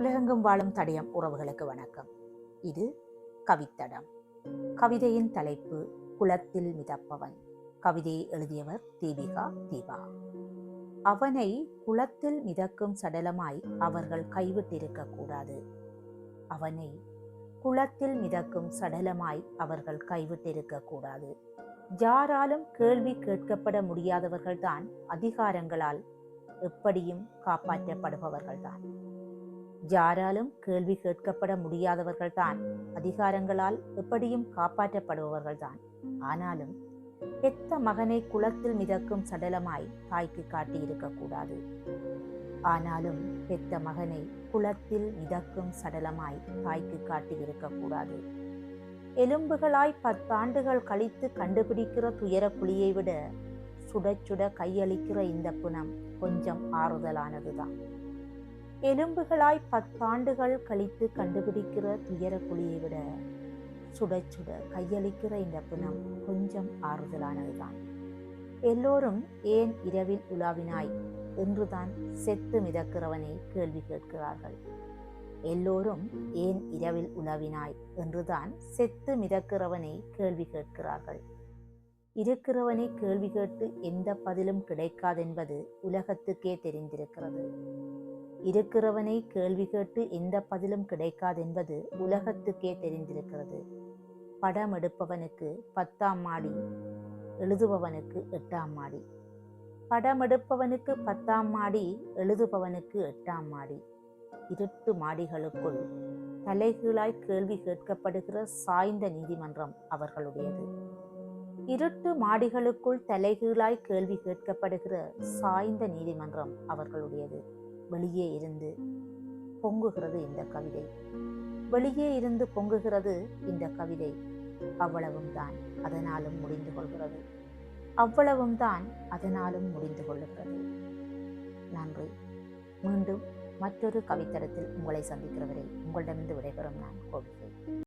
உலகெங்கும் வாழும் தடயம் உறவுகளுக்கு வணக்கம். இது கவித்தடம். கவிதையின் தலைப்பு குளத்தில் மிதப்பவன். கவிதையை எழுதியவர் தீபிகா தீபா. அவனை குளத்தில் மிதக்கும் சடலமாய் அவர்கள் கைவிட்டிருக்க கூடாது. அவனை குளத்தில் மிதக்கும் சடலமாய் அவர்கள் கைவிட்டிருக்க கூடாது. யாராலும் கேள்வி கேட்கப்பட முடியாதவர்கள்தான் அதிகாரங்களால் எப்படியும் காப்பாற்றப்படுபவர்கள்தான். யாராலும் கேள்வி கேட்கப்பட முடியாதவர்கள்தான். அதிகாரங்களால் எப்படியும் காப்பாற்றப்படுபவர்கள்தான். ஆனாலும் பெத்த மகனை குளத்தில் மிதக்கும் சடலமாய் தாய்க்கு காட்டியிருக்கக்கூடாது ஆனாலும் பெத்த மகனை குளத்தில் மிதக்கும் சடலமாய் தாய்க்கு காட்டியிருக்கக்கூடாது எலும்புகளாய் பத்தாண்டுகள் கழித்து கண்டுபிடிக்கிற துயர குழியை விட சுட சுட கையளிக்கிற இந்த புனம் கொஞ்சம் ஆறுதலானதுதான். எலும்புகளாய் பத்தாண்டுகள் கழித்து கண்டுபிடிக்கிற துயர விட சுட சுட கையளிக்கிற இந்த புனம் கொஞ்சம் ஆறுதலானதுதான். எல்லோரும் ஏன் இரவில் உலாவினாய் என்றுதான் செத்து மிதக்கிறவனை கேள்வி கேட்கிறார்கள். எல்லோரும் ஏன் இரவில் உலவினாய் என்றுதான் செத்து மிதக்கிறவனை கேள்வி கேட்கிறார்கள். இருக்கிறவனை கேள்வி கேட்டு எந்த பதிலும் கிடைக்காதென்பது உலகத்துக்கே தெரிந்திருக்கிறது. இருக்கிறவனை கேள்வி கேட்டு எந்த பதிலும் கிடைக்காதென்பது உலகத்துக்கே தெரிந்திருக்கிறது. படம் எடுப்பவனுக்கு பத்தாம் மாடி எழுதுபவனுக்கு எட்டாம் மாடி. படம் எடுப்பவனுக்கு பத்தாம் மாடி எழுதுபவனுக்கு எட்டாம் மாடி. இருட்டு மாடிகளுக்குள் தலைகீழாய் கேள்வி கேட்கப்படுகிற சாய்ந்த நீதிமன்றம் அவர்களுடையது. இருட்டு மாடிகளுக்குள் தலைகீழாய் கேள்வி கேட்கப்படுகிற சாய்ந்த நீதிமன்றம் அவர்களுடையது. வெளியே இருந்து பொங்குகிறது இந்த கவிதை. வெளியே இருந்து பொங்குகிறது இந்த கவிதை. அவ்வளவும் தான் அதனாலும் முடிந்து கொள்கிறது. அவ்வளவும் தான் அதனாலும் முடிந்து கொள்ளுகிறது நன்றி. மீண்டும் மற்றொரு கவித்தரத்தில் உங்களை சந்திக்கிறவரை உங்களிடமிருந்து விடைபெறும் நான் கோபிகை.